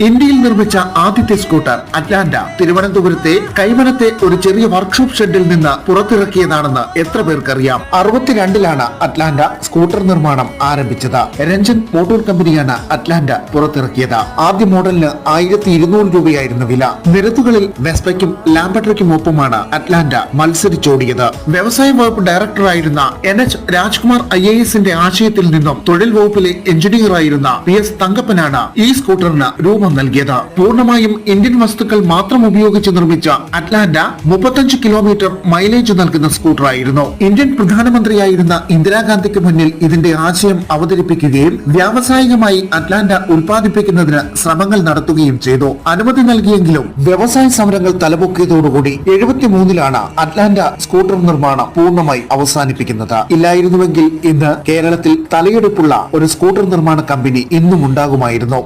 ഇന്ത്യയിൽ നിർമ്മിച്ച ആദ്യത്തെ സ്കൂട്ടർ അറ്റ്ലാന്റ. തിരുവനന്തപുരത്തെ കൈമനത്തെ ഒരു ചെറിയ വർക്ക്ഷോപ്പ് ഷെഡിൽ നിന്ന് പുറത്തിറക്കിയതാണെന്ന് എത്ര പേർക്കറിയാം? അറുപത്തിരണ്ടിലാണ് അറ്റ്ലാന്റ സ്കൂട്ടർ നിർമ്മാണം ആരംഭിച്ചത്. രഞ്ജൻ മോട്ടോർ കമ്പനിയാണ് അറ്റ്ലാന്റ പുറത്തിറക്കിയത്. ആദ്യ മോഡലിന് ആയിരത്തി ഇരുന്നൂറ് രൂപയായിരുന്നു വില. നിരത്തുകളിൽ വെസ്പയ്ക്കും ലാംബട്രയ്ക്കും ഒപ്പമാണ് അറ്റ്ലാന്റ മത്സരിച്ചോടിയത്. വ്യവസായ വകുപ്പ് ഡയറക്ടറായിരുന്ന N H Rajkumar I A എസിന്റെ ആശയത്തിൽ നിന്നും തൊഴിൽ വകുപ്പിലെ എഞ്ചിനീയറായിരുന്ന പി എസ് തങ്കപ്പനാണ് ഈ സ്കൂട്ടറിന് രൂപം നൽകിയത്. പൂർണമായും ഇന്ത്യൻ വസ്തുക്കൾ മാത്രം ഉപയോഗിച്ച് നിർമ്മിച്ച അറ്റ്ലാന്റ മുപ്പത്തഞ്ച് കിലോമീറ്റർ മൈലേജ് നൽകുന്ന സ്കൂട്ടറായിരുന്നു. ഇന്ത്യൻ പ്രധാനമന്ത്രിയായിരുന്ന ഇന്ദിരാഗാന്ധിക്ക് മുന്നിൽ ഇതിന്റെ ആശയം അവതരിപ്പിക്കുകയും വ്യാവസായികമായി അറ്റ്ലാന്റ ഉൽപ്പാദിപ്പിക്കുന്നതിന് ശ്രമങ്ങൾ നടത്തുകയും ചെയ്തു. അനുമതി നൽകിയെങ്കിലും വ്യവസായ സമരങ്ങൾ തലപൊക്കിയതോടുകൂടി എഴുപത്തിമൂന്നിലാണ് അറ്റ്ലാന്റ സ്കൂട്ടർ നിർമ്മാണം പൂർണമായി അവസാനിപ്പിക്കുന്നത്. ഇല്ലായിരുന്നുവെങ്കിൽ ഇന്ന് കേരളത്തിൽ തലയെടുപ്പുള്ള ഒരു സ്കൂട്ടർ നിർമ്മാണ കമ്പനി ഇന്നും ഉണ്ടാകുമായിരുന്നു